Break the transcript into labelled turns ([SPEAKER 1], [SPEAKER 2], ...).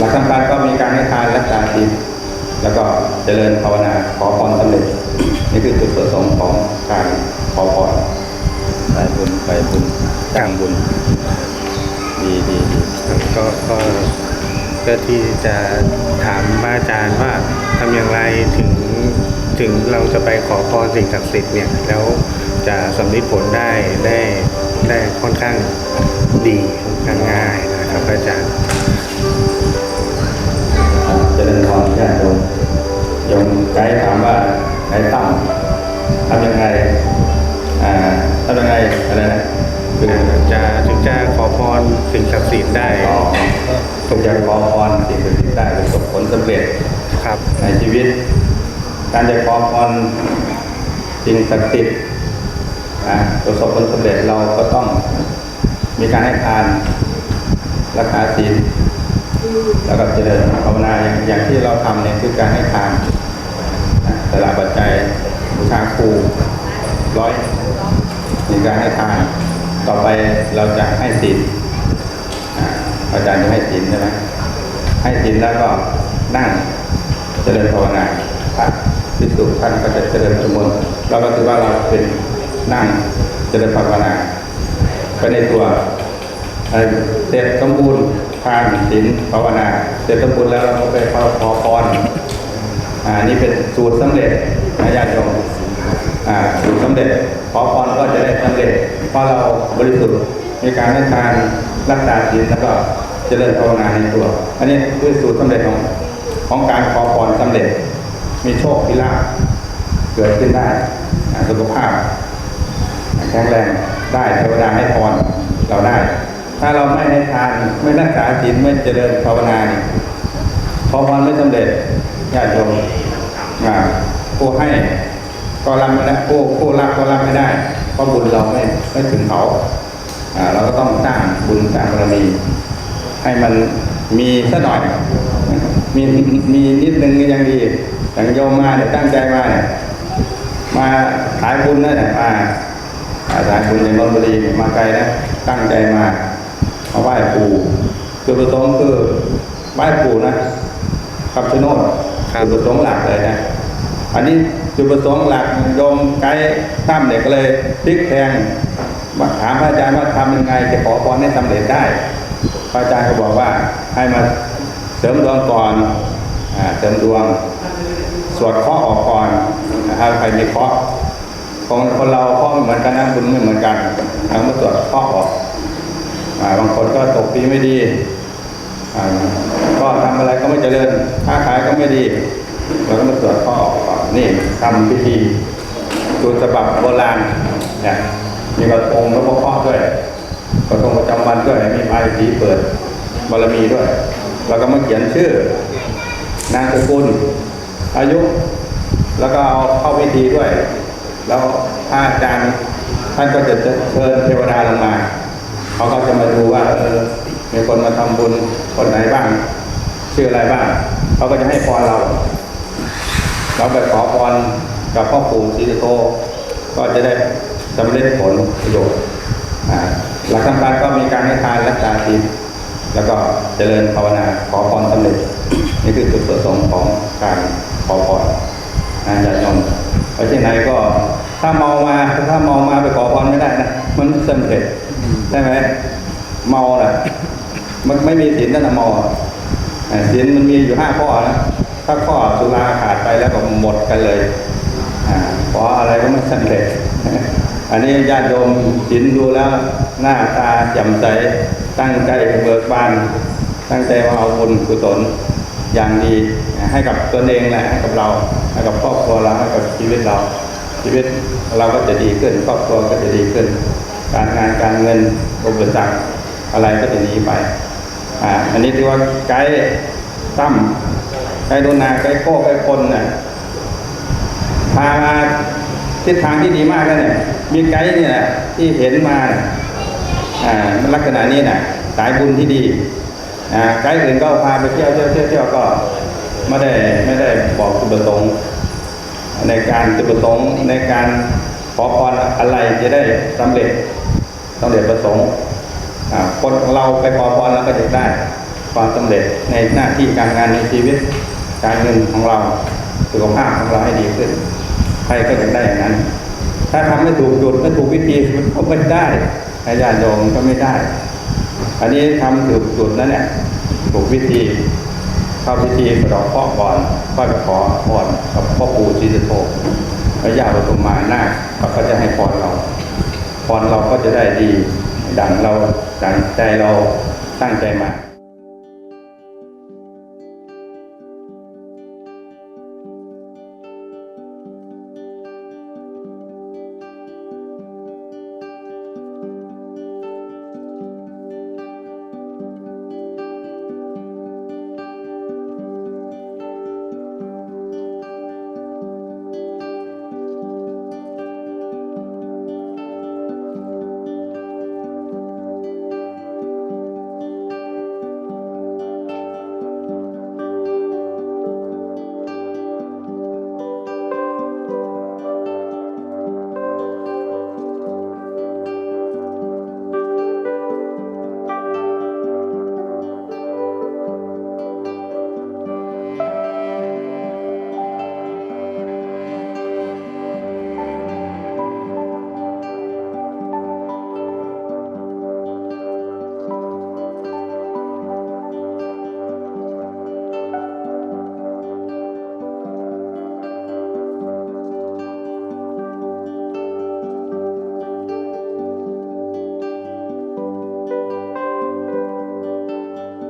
[SPEAKER 1] หลักสำคัญก็มีการให้ทานรักษาศีลแล้วก็เจริญภาวนาขอพรสำเร็จนี่คือจุดประสงค์ของการขอพร
[SPEAKER 2] ไปบุญไปบุญจ้างบุญ ดีดีดี
[SPEAKER 3] ก็ก็เพื่อที่จะถามอาจารย์ว่าทำอย่างไรถึงถึงเราจะไปขอพรสิ่งศักดิ์สิทธิ์เนี่ยแล้วจะสำลิดผลได้ได้ได้ค่อนข้างดีค่อนข้างง่ายนะครับอาจารย์
[SPEAKER 1] จะ
[SPEAKER 3] ถึงจะขอพรสิ่งศักดิ์สิทธิ์ได้
[SPEAKER 1] อ๋อผมอยากขอพรสิ่งศักดิ์สิทธิ์ได้ประสบผลสำเร็จ
[SPEAKER 3] ครับ
[SPEAKER 1] ในชีวิต การจะขอพรสิ่งศักดิ์สิทธิ์นะประสบผลสำเร็จเราก็ต้องมีการให้ทานรักษาศีลแล้วก็เจริญภาวนาอย่างอย่างที่เราทำเนี่ยคือการให้ทานนะแต่ละปัจจัยบูชาครูร้อยมีการให้ทาน ต่อไปเราจะให้ศีลอาจารย์จะให้ศีลใช่ไหมให้ศีลแล้วก็นั่งเจริญภาวนาพระพิสุท่านก็จะเจริญสมุนต์เราก็ถือว่าเราเป็นนั่งเจริญภาวนาไปในตัวเสร็จสมบูรณ์ทานศีลภาวนา เสร็จสมบูรณ์แล้วเราก็ไปขอพรอ่านี่เป็นสูตรสำเร็จนะญาติโยมอ่าสูตรสำเร็จขอพรก็จะได้สำเร็จเพราะเราบริสุทธิ์มีการให้ทานรักษาศีลแล้วก็เจริญภาวนาในตัว อันนี้คือสูตรสำเร็จของของการขอพรสำเร็จ มีโชคมีลาภเกิดขึ้นได้สุขภาพแข็งแรงได้เทวดาให้พรเราได้ ถ้าเราไม่ให้ทานไม่รักษาศีลไม่เจริญภาวนาขอพรไม่สำเร็จญาติโยมอ่าผู้ให้ก็รับไม่ได้ผู้ผู้รับก็รับไม่ได้ เพราะบุญเราไม่ไม่ถึงเขาอ่าเราก็ต้องสร้างบุญสร้างบารมี ให้มันมีสักหน่อยมีมีนิดนึงก็ยังดีอย่างโยมมาเนี่ยตั้งใจมาเนี่ยมาขายบุญนะเนี่ยมาอ่ายบุญในนนทบุรีเนี่ยมาไกลนะตั้งใจมามาไหว้ปู่จุดประสงค์คือไหว้ปู่นะคำชะโนด
[SPEAKER 3] ครับ
[SPEAKER 1] จุดประสงค์หลักเลยนะอันนี้ จุดประสงค์หลักยมไกด์ตั้มเนี่ยก็เลยพลิกแพงมาถามพระอาจารย์ว่าทำยังไงจะขอพรให้สำเร็จได้ พระอาจารย์ก็บอกว่าให้มาเสริมดวงก่อนอเสริมดวง สวดเคราะห์ออกก่อนถ้าใครมีเครของคนเราเครเหมือนกันนะบุญไม่เหมือนกันเรามาสวดเคราะห์ออกอบางคนก็ตกปีไม่ดีก็ทำอะไรก็ไม่เจริญค้าขายก็ไม่ดีเราก็ นี่ทำพิธีดูฉบับโบราณเนี่ยมีกระทงแล้วก็เคราะห์ด้วยกระทงประจำวันด้วยมีไม้สีเปิดบารมีด้วย แล้วก็มาเขียนชื่อ นามสกุลอายุ แล้วก็เอาเข้าพิธีด้วย แล้วพระอาจารย์ท่านก็จะเชิญเทวดาลงมาเขาก็จะมาดูว่าเออมีคนมาทำบุญคนไหนบ้าง ชื่ออะไรบ้างเขาก็จะให้พรเรา เราไปขอพรกับพ่อปู่ศรีสุโธก็จะได้สำเร็จผลประโยชน์หลักสำคัญก็มีการให้ทานรักษาศีลแล้วก็เจริญภาวนาขอพรสำเร็จนี่คือจุดประสงค์ของการขอพรนะญาติโยมไปที่ไหนก็ถ้าเมามาถ้าเมามาไปขอพรไม่ได้นะมันไม่สำเร็จได้ไหมเมาน่ะ มันไม่มีศีลนั่นนะเมอะอ่าศีลมันมีอยู่ห้าข้อนะ ถ้าข้อสุราขาดไปแล้วก็หมดกันเลยอ่าเพราะอะไรก็ไม่สำเร็จ อันนี้ญาติโยมศีลดูแล้วหน้าตาจ่มใสตั้งใจเบิกบาน ตั้งใจว่าเอาบุญกุศลอย่างดีให้กับตัวเองแหละให้กับเราให้กับครอบครัวเราให้กับชีวิตเรา ชีวิตเราก็จะดีขึ้น ครอบครัวก็จะดีขึ้น การงานการเงินอุปสรรคอะไรก็จะหนีไปอ่าอันนี้ที่ว่าไกด์ตั้ม ไกด์โดนาไกด์โก้ไกดคนน่ะพามาทิศทางที่ดีมากแล้วเนี่ยมีไกด์เนี่ยที่เห็นมาอ่ามันลักษณะนี้น่ะสายบุญที่ดีอ่าไกด์อื่นก็พาไปเที่ยวเที่ยวเที่ยวเที่ยวก็ไม่ได้ไม่ได้บอกจุดประสงค์ในการจุดประสงค์ในการขอพรอะไรจะได้สำเร็จสำเร็จประสงค์อ่าคนเราไปขอพรแล้วก็จะได้ความสำเร็จในหน้าที่การงานในชีวิต การเงินของเราสุขภาพของเราให้ดีขึ้น ใครก็อยากได้อย่างนั้น ถ้าทำไม่ถูกจุดไม่ถูกวิธีมันก็ไม่ได้อาญาโยมก็ไม่ได้ อันนี้ทำถูกจุดแล้วเนี่ยถูกวิธีเข้าพิธีสะเดอกเคราะห์ก่อนค่อยไปขอพรกับพ่อปู่ศรีสุโธพระยาปฐุมมานาคเขาก็จะให้พรเราพรเราก็จะได้ดี ดังเราดังใจเราตั้งใจมา